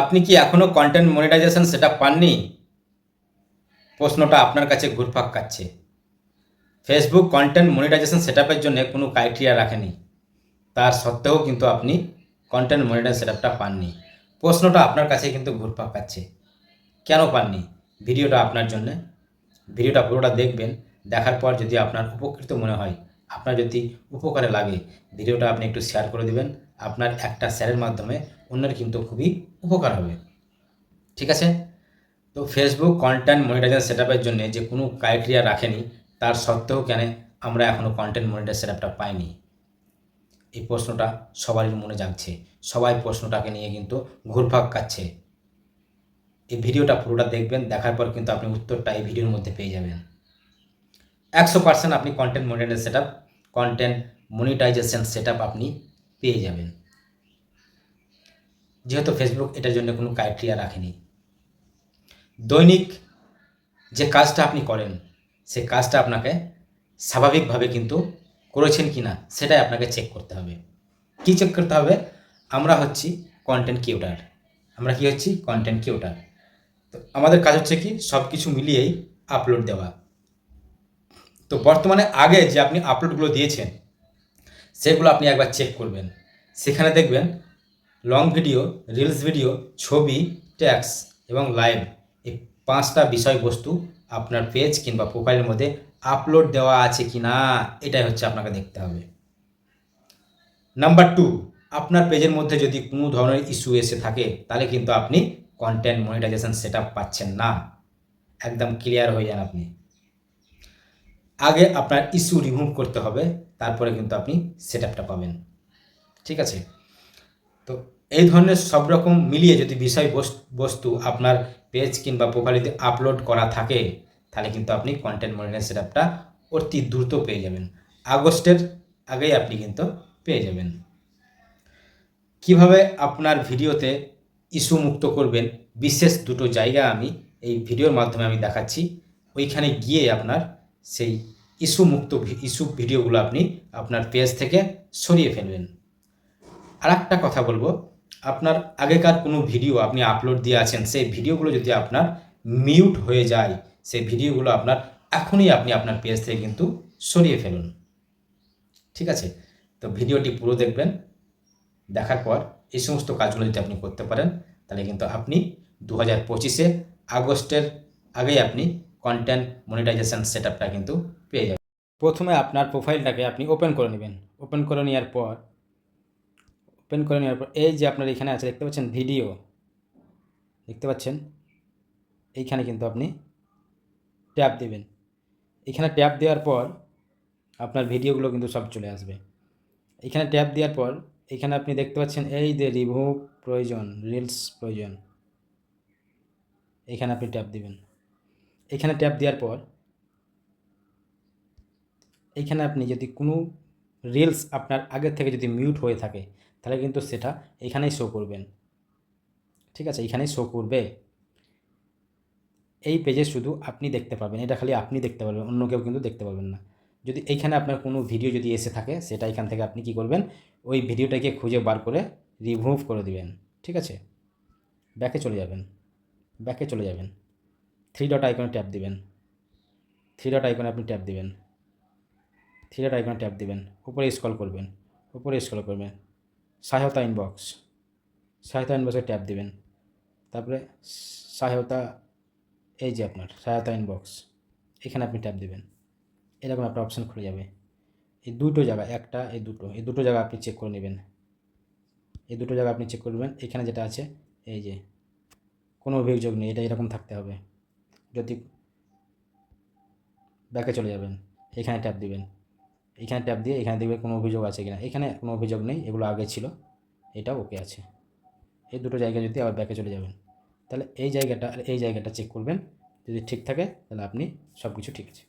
আপনি কি এখনও কন্টেন্ট মনিটাইজেশন সেটা পাননি? প্রশ্নটা আপনার কাছে ঘুরপাক কাচ্ছে ফেসবুক কন্টেন্ট মনিটাইজেশন সেটআপের জন্য কোনো ক্রাইটেরিয়া রাখেনি। তার সত্ত্বেও কিন্তু আপনি কন্টেন্ট মনিটাইজেশন সেটআপটা পাননি। প্রশ্নটা আপনার কাছে কিন্তু ঘুরপাক কাচ্ছে কেন পাননি? ভিডিওটা আপনার জন্য। ভিডিওটা পুরোটা দেখবেন। দেখার পর যদি আপনার উপকৃত মনে হয়, আপনার যদি উপকারে লাগে, ভিডিওটা আপনি একটু শেয়ার করে দিবেন। আপনার একটা স্যারের মাধ্যমে অন্যের কিন্তু খুবই উপকার হবে। ঠিক আছে? তো ফেসবুক কন্টেন্ট মনিটাইজেশন সেটআপের জন্য যে কোনো ক্রাইটেরিয়া রাখেনি, তার সত্ত্বেও কেন আমরা এখনও কন্টেন্ট মনিটাইজেশন সেটআপটা পাইনি? এই প্রশ্নটা সবারই মনে জাগছে। সবাই প্রশ্নটাকে নিয়ে কিন্তু ঘুরপাক কাচ্ছে এই ভিডিওটা পুরোটা দেখবেন, দেখার পর কিন্তু আপনি উত্তরটা এই ভিডিওর মধ্যে পেয়ে যাবেন। একশো পার্সেন্ট আপনি content monetization setup content monetization setup আপনি পেয়ে যাবেন। যেহেতু ফেসবুক এটার জন্য কোনো ক্রাইটেরিয়া রাখেনি। দৈনিক যে কাজটা আপনি করেন, সে কাজটা আপনাকে স্বাভাবিকভাবে কিন্তু করেছেন কি না সেটাই আপনাকে চেক করতে হবে। কি চেক করতে হবে? আমরা হচ্ছি কন্টেন্ট কিউটার আমরা কি হচ্ছি? কন্টেন্ট কিউটার তো আমাদের কাজ হচ্ছে কি সব কিছু মিলিয়েই আপলোড দেওয়া। তো বর্তমানে আগে যে আপনি আপলোডগুলো দিয়েছেন সেগুলো আপনি একবার চেক করবেন। সেখানে দেখবেন লং ভিডিও রিলস ভিডিও ছবি ট্যাক্স এবং লাইভ এই পাঁচটা বিষয়বস্তু আপনার পেজ কিংবা প্রোফাইলের মধ্যে আপলোড দেওয়া আছে কি না এটাই হচ্ছে আপনাকে দেখতে হবে। নাম্বার টু আপনার পেজের মধ্যে যদি কোনো ধরনের ইস্যু এসে থাকে, তাহলে কিন্তু আপনি কন্টেন্ট মনিটাইজেশন সেট পাচ্ছেন না। একদম ক্লিয়ার হয়ে যান আপনি। আগে আপনার ইস্যু রিমুভ করতে হবে, তারপরে কিন্তু আপনি সেট আপটা পাবেন। ঠিক আছে? তো এই ধরনের সব রকম মিলিয়ে যদি বিষয় বস- বস্তু আপনার পেজ কিংবা প্রোফাইলে আপলোড করা থাকে, তাহলে কিন্তু আপনি কন্টেন্ট মনিটাইজেশন সেটআপটা অতি দ্রুত পেয়ে যাবেন। আগস্টের আগেই আপনি কিন্তু পেয়ে যাবেন। কীভাবে আপনার ভিডিওতে ইস্যু মুক্ত করবেন, বিশেষ দুটো জায়গা আমি এই ভিডিওর মাধ্যমে আমি দেখাচ্ছি। ওইখানে গিয়ে আপনার সেই ইস্যু মুক্ত ইস্যু ভিডিওগুলো আপনি আপনার পেজ থেকে সরিয়ে ফেলবেন। আর একটা কথা বলব, আপনার আগেকার কোনো ভিডিও আপনি আপলোড দিয়ে আছেন, সেই ভিডিওগুলো যদি আপনার মিউট হয়ে যায়, সেই ভিডিওগুলো আপনার এখনই আপনি আপনার পেজ থেকে কিন্তু সরিয়ে ফেলুন। ঠিক আছে? তো ভিডিওটি পুরো দেখবেন, দেখার পর এই সমস্ত কাজগুলো যদি আপনি করতে পারেন, তাহলে কিন্তু আপনি দু হাজার পঁচিশে আগস্টের আগেই আপনি কন্টেন্ট মনিটাইজেশন সেট আপটা কিন্তু পেয়ে যাবেন। প্রথমে আপনার প্রোফাইলটাকে আপনি ওপেন করে নেবেন। ওপেন করে নেওয়ার পর ওপেন করে নেওয়ার পর, এই যে আপনার এখানে আছে, দেখতে পাচ্ছেন ভিডিও দেখতে পাচ্ছেন? এইখানে কিন্তু আপনি ট্যাপ দেবেন। এখানে ট্যাপ দেওয়ার পর আপনার ভিডিওগুলো কিন্তু সব চলে আসবে। এখানে ট্যাপ দেওয়ার পর, এখানে আপনি দেখতে পাচ্ছেন, এই যে রিমুভ প্রয়োজন রিলস প্রয়োজন। এখানে আপনি ট্যাপ দিবেন। এখানে ট্যাপ দেওয়ার পর এইখানে আপনি যদি কোনো রিলস আপনার আগের থেকে যদি মিউট হয়ে থাকে, তাহলে কিন্তু সেটা এখানেই শো করবেন। ঠিক আছে? এখানেই শো করবে। এই পেজে শুধু আপনি দেখতে পাবেন এটা খালি আপনি দেখতে পারবেন, অন্য কেউ কিন্তু দেখতে পারবেন না। যদি এইখানে আপনার কোনো ভিডিও যদি এসে থাকে, সেটা এখান থেকে আপনি কি করবেন? ওই ভিডিওটাকে খুঁজে বার করে রিমুভ করে দিবেন। ঠিক আছে? ব্যাকে চলে যাবেন। ব্যাকে চলে যাবেন। থ্রি ডট আইকনে ট্যাপ দিবেন। থ্রি ডট আইকনে আপনি ট্যাপ দিবেন। থ্রি ডট আইকনে ট্যাপ দিবেন। উপরে স্ক্রল করবেন। উপরে স্ক্রল করবেন। সহায়তা ইনবক্স সহায়তা ইনবক্সে ট্যাপ দিবেন। তারপরে সহায়তা এই যে আপনার সহায়তা ইনবক্স এখানে আপনি ট্যাপ দিবেন। এরকম একটা অপশান খুলে যাবে। এই দুটো জায়গা, একটা, এই দুটো এই দুটো জায়গা আপনি চেক করে নেবেন। এই দুটো জায়গা আপনি চেক করবেন এখানে যেটা আছে, এই যে, কোনো অভিযোগ নেই, এটা এরকম থাকতে হবে। যদি ব্যাকে চলে যাবেন, এখানে ট্যাপ দিবেন। এখানে ট্যাপ দিয়ে এখানে দেখবেন কোনো অভিযোগ আছে কিনা। এখানে কোনো অভিযোগ নেই, এগুলো আগে ছিল এটা ওকে আছে। এই দুটো জায়গায় যদি আবার ব্যাকে চলে যাবেন, তাহলে এই জায়গাটা এই জায়গাটা চেক করবেন। যদি ঠিক থাকে, তাহলে আপনি সব কিছু ঠিক আছে।